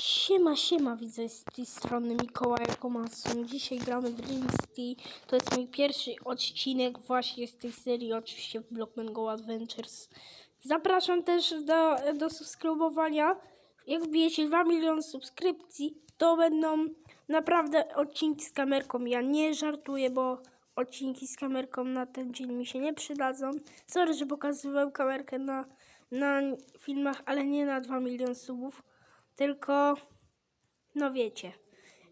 Siema, siema, widzę z tej strony Mikołaj Komasun. Dzisiaj gramy w Dream City. To jest mój pierwszy odcinek właśnie z tej serii, oczywiście w Blockman Go Adventures. Zapraszam też do, do subskrybowania. Jak wbijecie 2 miliony subskrypcji, to będą naprawdę odcinki z kamerką. Ja nie żartuję, bo odcinki z kamerką na ten dzień mi się nie przydadzą. Sorry, że pokazywałem kamerkę na, na filmach, ale nie na 2 miliony subów. Tylko, no wiecie,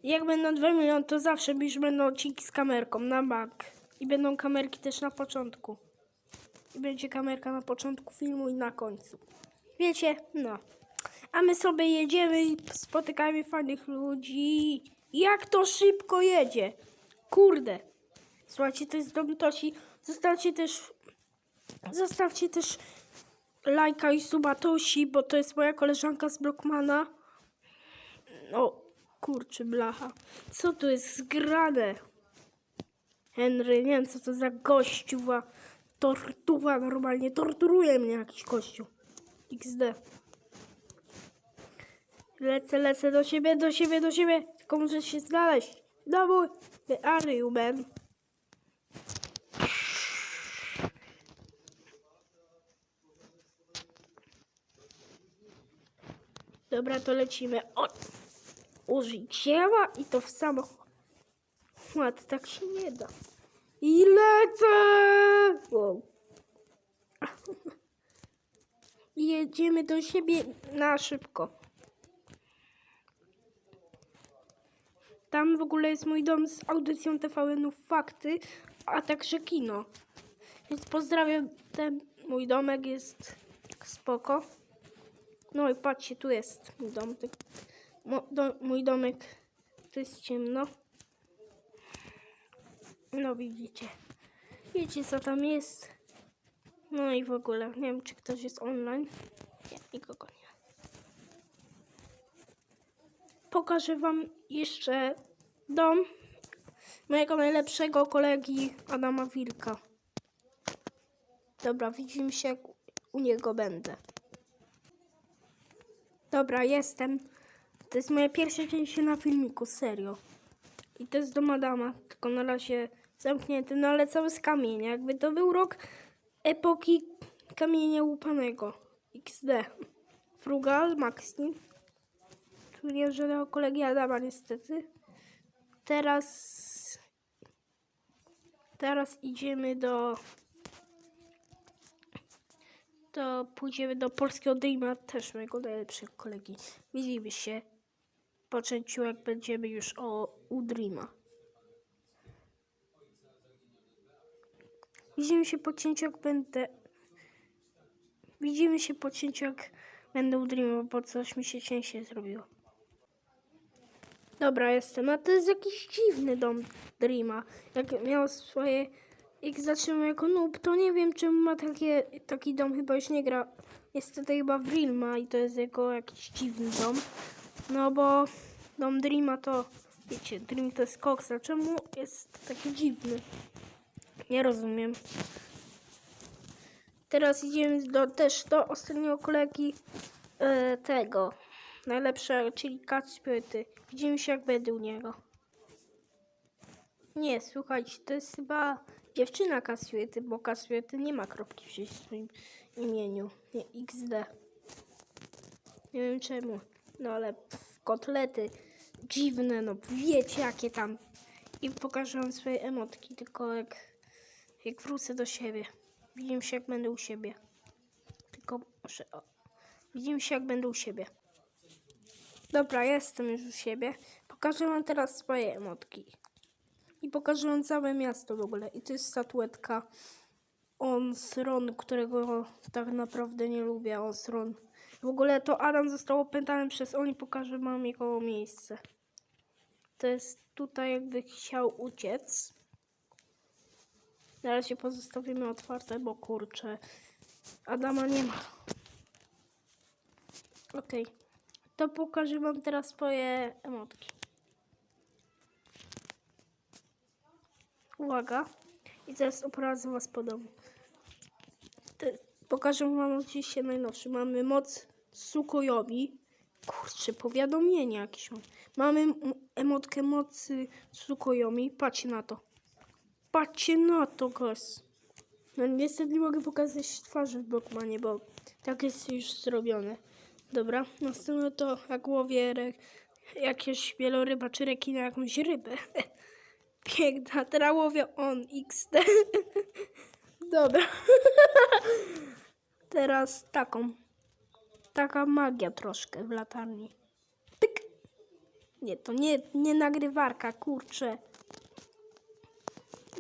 jak będą 2 miliony, to zawsze już będą odcinki z kamerką na bank. I będą kamerki też na początku. I będzie kamerka na początku filmu i na końcu. Wiecie, no. A my sobie jedziemy i spotykamy fajnych ludzi. Jak to szybko jedzie. Kurde. Słuchajcie, to jest dom Tosi. Zostawcie też, zostawcie też lajka i suba Tosi, bo to jest moja koleżanka z Blockmana. No, kurczę, blacha. Co tu jest zgrane? Henry, nie wiem co to za gościuwa. Tortuwa normalnie. Torturuje mnie jakiś gościu. XD. Lecę, lecę do siebie, do siebie, do siebie. Tylko muszę się znaleźć. No mój. Are you, man? Dobra, to lecimy. O! Użyć dzieła i to w samochód. Tak się nie da. I lecę! Wow. Jedziemy do siebie na szybko. Tam w ogóle jest mój dom z audycją TVN-ów Fakty, a także kino. Więc pozdrawiam, ten mój domek jest spoko. No i patrzcie, tu jest mój domek. Mo, do, mój domek. Tu jest ciemno. No widzicie. Wiecie co tam jest. No i w ogóle. Nie wiem czy ktoś jest online. Nie, nikogo nie. Pokażę wam jeszcze dom mojego najlepszego kolegi Adama Wilka. Dobra, widzimy się jak u niego będę. Dobra, jestem. To jest moje pierwsze cięcie na filmiku, serio. I to jest dom Adama, tylko na razie zamknięty, no ale cały z kamienia. Jakby to był rok epoki kamienia łupanego. XD. Frugal, Maxi. Tu nie żadnego kolegi Adama niestety. Teraz... Teraz idziemy do to pójdziemy do polskiego Dreama, też mojego najlepszego kolegi. Widzimy się po cięciu, jak będziemy już o, u Dreama. Widzimy się po cięciu, jak będę... Widzimy się po cięciu, jak będę u Dreama, bo coś mi się cięcie zrobiło. Dobra, jestem. A to jest jakiś dziwny dom Dreama. Jak miał swoje... Jak zaczynał jako noob, to nie wiem, czemu ma takie, taki dom. Chyba już nie gra. Jest chyba w Realma i to jest jego jakiś dziwny dom. No bo dom Dreama to... Wiecie, Dream to jest koks. A czemu jest taki dziwny? Nie rozumiem. Teraz idziemy do, też do ostatniego kolegi e, tego. Najlepsze, czyli Kacpyty. Widzimy się jak będę u niego. Nie, słuchajcie, to jest chyba dziewczyna Kacpyty, bo Kacpyty nie ma kropki przy swoim imieniu. Nie, XD. Nie wiem czemu. No ale pff, kotlety dziwne, no wiecie jakie tam. I pokażę wam swoje emotki, tylko jak, jak wrócę do siebie. Widzimy się jak będę u siebie. Tylko muszę... O. Widzimy się jak będę u siebie. Dobra, jestem już u siebie. Pokażę wam teraz swoje emotki. I pokażę wam całe miasto w ogóle. I to jest statuetka Onsron, którego tak naprawdę nie lubię. Onsron. W ogóle to Adam został opętany przez oni. Pokażę wam jego miejsce. To jest tutaj jakby chciał uciec. Na razie pozostawimy otwarte, bo kurczę. Adama nie ma. Okej. To pokażę wam teraz swoje emotki. Uwaga. I teraz oprowadzę was po domu. Pokażę wam oczywiście najnowszy. Mamy moc Sukojowi. Kurczę, powiadomienia jakieś mam. Mamy emotkę mocy Tsukuyomi. Patrzcie na to. Patrzcie na to, guys. No niestety nie mogę pokazać twarzy w Blockmanie, bo tak jest już zrobione. Dobra, następne to re, jakieś wieloryba czy rekina, jakąś rybę. Piękna, teraz on XD. Dobra. teraz taką. Taka magia troszkę w latarni. Nie, to nie, nie nagrywarka, kurczę.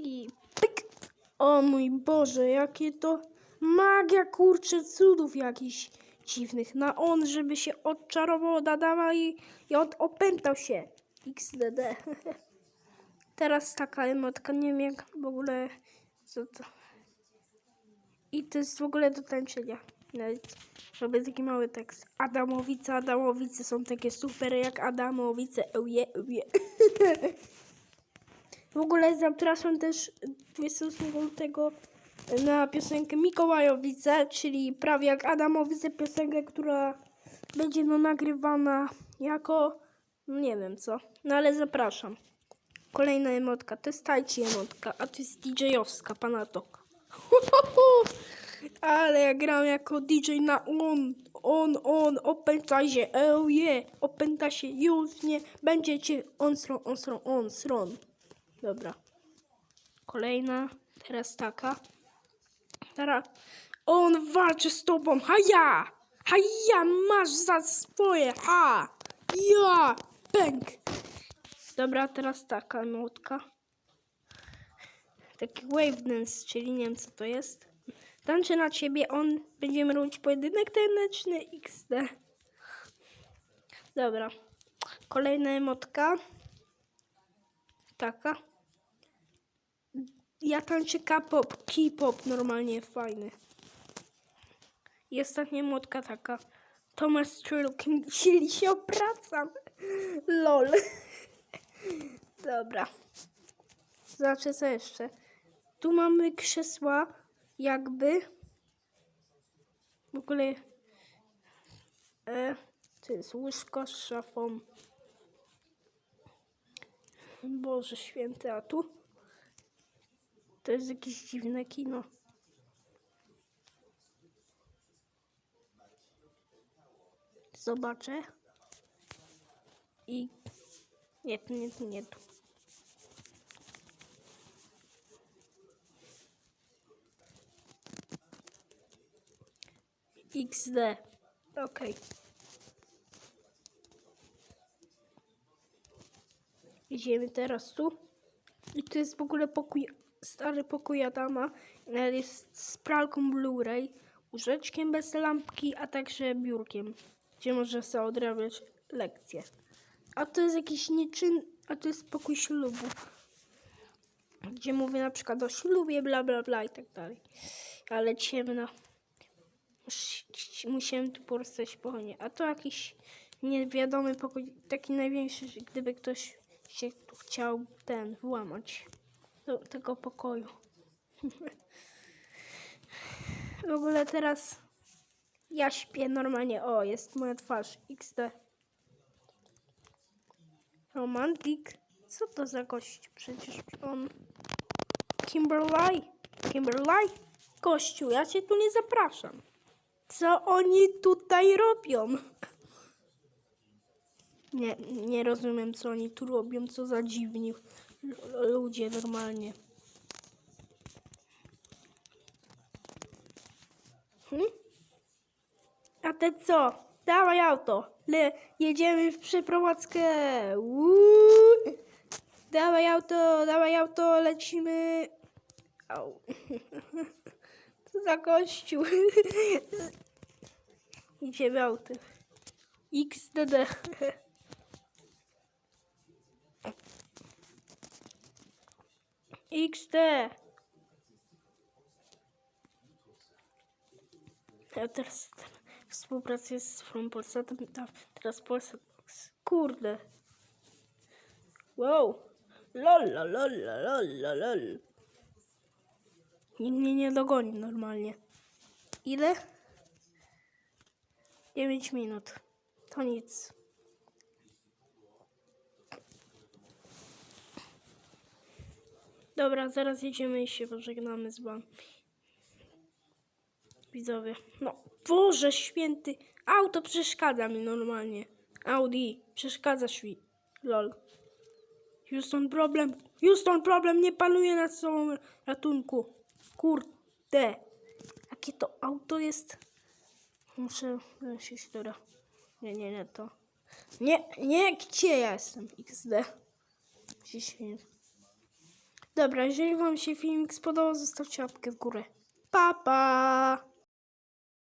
I. O mój Boże, jakie to magia, kurczę, cudów jakichś dziwnych. Na on, żeby się odczarował od Adama i, i od, opętał się. XDD. Teraz taka emotka, nie wiem jak w ogóle, co to. I to jest w ogóle do tańczenia. Nawet robię taki mały tekst. Adamowice, Adamowice są takie super jak Adamowice. Euje, euje. W ogóle zapraszam też 28 lutego na piosenkę Mikołajowice, czyli prawie jak Adamowice, piosenkę, która będzie no nagrywana jako, no nie wiem co, no ale zapraszam. Kolejna emotka, to jest tajci emotka, a to jest DJ-owska, panatok. Ale ja gram jako DJ na on, on, on, opęta się, oh yeah, opęta się, już nie będziecie on stron, on stron, on stron. Dobra. Kolejna, teraz taka. Teraz on walczy z tobą, haja! Haja, masz za swoje, ha! Ja! Pęk! Dobra, teraz taka emotka. Taki wave dance, czyli nie wiem co to jest. Tańczę na ciebie, on będziemy robić pojedynek taneczny XD. Dobra. Kolejna emotka. Taka. Ja tańczę K-pop, K-pop normalnie fajny. I ostatnia emotka taka. Thomas Trilkin, czyli się obracam. LOL. Dobra. Zobaczę co jeszcze. Tu mamy krzesła, jakby. W ogóle. E, to jest łóżko z szafą. Boże święty, a tu? To jest jakieś dziwne kino. Zobaczę. I. Nie, nie, nie, tu. XD. Okej. Idziemy teraz tu. I to jest w ogóle pokój, stary pokój Adama. E, Jest z pralką Blu-ray, łóżeczkiem bez lampki, a także biurkiem, gdzie można sobie odrabiać lekcje. A to jest jakiś nieczyn, a to jest pokój ślubu. Gdzie mówię na przykład o ślubie, bla bla bla i tak dalej. Ale ciemno. Mus- Musiałem tu porastać pochodnie. A to jakiś niewiadomy pokój, taki największy, gdyby ktoś się tu chciał ten włamać do tego pokoju. w ogóle teraz ja śpię normalnie. O, jest moja twarz. XD. Romantik. Co to za gość? Przecież on... Kimberly. Kimberly? Gościu, ja cię tu nie zapraszam. Co oni tutaj robią? Nie, nie rozumiem, co oni tu robią, co za dziwni ludzie normalnie. Hm? A te co? Dawaj auto. Le, jedziemy w przeprowadzkę. Uuu. Dawaj auto, dawaj auto, lecimy. Au. Co za gościu. Idziemy autem. XDD. XD. Ja teraz współpracuję z From Polsatem, teraz Polsat. Kurde. Wow. Lol, lol, lol, lol, lol. Nikt mnie nie dogoni normalnie. Ile? 9 minut. To nic. Dobra, zaraz jedziemy i się pożegnamy z wami. Widzowie. No, Boże święty. Auto przeszkadza mi normalnie. Audi, przeszkadzasz mi. Lol. Houston problem. Houston problem nie panuje nad sobą ratunku. Kurde. Jakie to auto jest? Muszę wziąć dobra. Nie, nie, nie to. Nie, nie, gdzie ja jestem? XD. Gdzieś nie. Dobra, jeżeli wam się filmik spodobał, zostawcie łapkę w górę. Pa, pa!